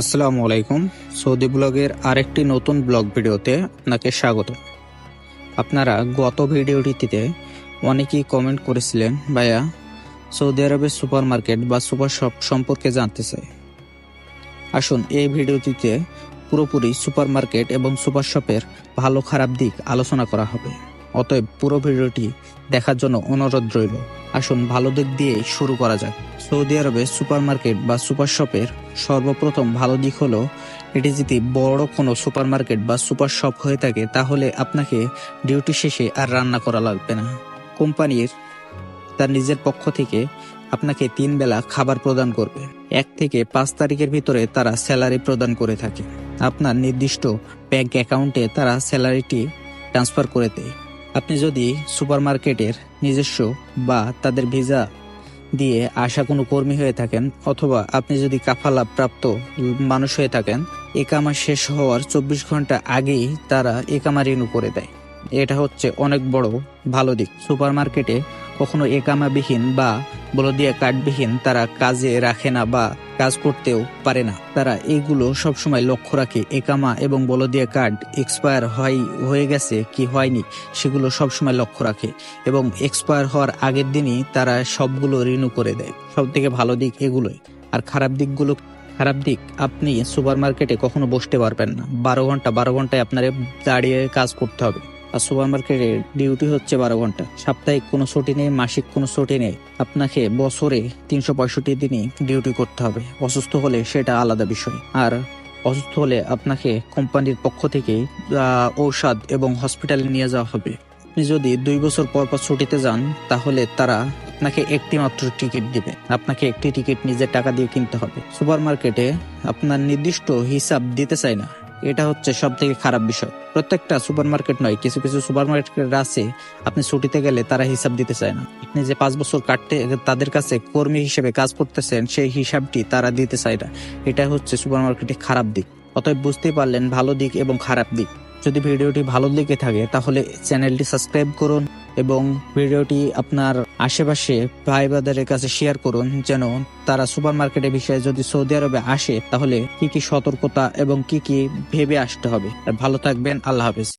আসসালামু আলাইকুম। সৌদি ব্লগের আরেকটি নতুন ব্লগ ভিডিওতে আপনাকে স্বাগত। আপনারা গত ভিডিওটিতে অনেকেই কমেন্ট করেছিলেন, ভাইয়া, সৌদি আরবের সুপার মার্কেট বা সুপার শপ সম্পর্কে জানতে চাই। আসুন, এই ভিডিওটিতে পুরোপুরি সুপার মার্কেট এবং সুপার শপের ভালো খারাপ দিক আলোচনা করা হবে। অতএব পুরো ভিডিওটি দেখার জন্য অনুরোধ রইল। আসুন ভালো দিক দিয়ে শুরু করা যাক। সৌদি আরবে সুপার মার্কেট বা সুপার শপের সর্বপ্রথম ভালো দিক হলো, এটি যদি বড় কোনো সুপার মার্কেট বা সুপার শপ হয়ে থাকে, তাহলে আপনাকে ডিউটি শেষে আর রান্না করা লাগবে না। কোম্পানির তার নিজের পক্ষ থেকে আপনাকে তিন বেলা খাবার প্রদান করবে। এক থেকে পাঁচ তারিখের ভিতরে তারা স্যালারি প্রদান করে থাকে। আপনার নির্দিষ্ট ব্যাংক অ্যাকাউন্টে তারা স্যালারিটি ট্রান্সফার করে দেয়। আপনি যদি সুপারমার্কেটের নিজস্ব বা তাদের ভিসা দিয়ে আসা কোনো কর্মী হয়ে থাকেন অথবা আপনি যদি কাফালা প্রাপ্ত মানুষ হয়ে থাকেন একামা শেষ হওয়ার চব্বিশ ঘণ্টা আগেই তারা একামা রিনিউ করে দেয়। এটা হচ্ছে অনেক বড় ভালো দিক। সুপারমার্কেটে কখনো একামাবিহীন বা বলদিয়া কার্ডবিহীন তারা কাজে রাখে না বা কাজ করতেও পারে না। তারা এইগুলো সবসময় লক্ষ্য রাখে। একামা এবং বলদিয়া কার্ড এক্সপায়ার হয়, হয়ে গেছে কি হয়নি সেগুলো সবসময় লক্ষ্য রাখে এবং এক্সপায়ার হওয়ার আগের দিনই তারা সবগুলো রিনিউ করে দেয়। সব থেকে ভালো দিক এগুলোই। আর খারাপ দিকগুলো, খারাপ দিক আপনি সুপার মার্কেটে কখনো বসতে পারবেন না। বারো ঘণ্টা, বারো ঘন্টায় আপনার দাঁড়িয়ে কাজ করতে হবে। আর সুপার মার্কেটে ডিউটি হচ্ছে বারো ঘণ্টা। সাপ্তাহিক কোনো ছুটি নেই, মাসিক কোনো ছুটি নেই। আপনাকে বছরে তিনশো পঁয়ষট্টি দিনই ডিউটি করতে হবে। অসুস্থ হলে সেটা আলাদা বিষয়। আর অসুস্থ হলে আপনাকে কোম্পানির পক্ষ থেকে ঔষধ এবং হসপিটালে নিয়ে যাওয়া হবে। আপনি যদি দুই বছর পর পর ছুটিতে যান, তাহলে তারা আপনাকে একটি মাত্র টিকিট দিবে। আপনাকে একটি টিকিট নিজের টাকা দিয়ে কিনতে হবে। সুপার মার্কেটে আপনার নির্দিষ্ট হিসাব দিতে চায় না। এটা হচ্ছে সব থেকে খারাপ বিষয়। প্রত্যেকটা সুপার মার্কেট নয়, কিছু কিছু সুপার মার্কেট আছে, আপনি ছুটিতে গেলে তারা হিসাব দিতে চায় না। আপনি যে পাঁচ বছর কাটতে, তাদের কাছে কর্মী হিসেবে কাজ করতেছেন, সেই হিসাবটি তারা দিতে চায় না। এটা হচ্ছে সুপার মার্কেটের খারাপ দিক। অতএব বুঝতেই পারলেন, ভালো দিক এবং খারাপ দিক। যদি ভিডিওটি ভালো লেগে থাকে, তাহলে চ্যানেলটি সাবস্ক্রাইব করুন। এবং ভিডিওটি আপনার আশেপাশে ভাই বাদারের কাছে শেয়ার করুন যেন তারা সুপার মার্কেটের বিষয়ে যদি সৌদি আরবে আসে তাহলে কি কি সতর্কতা এবং কি কি ভেবে আসতে হবে। ভালো থাকবেন, আল্লাহ হাফেজ।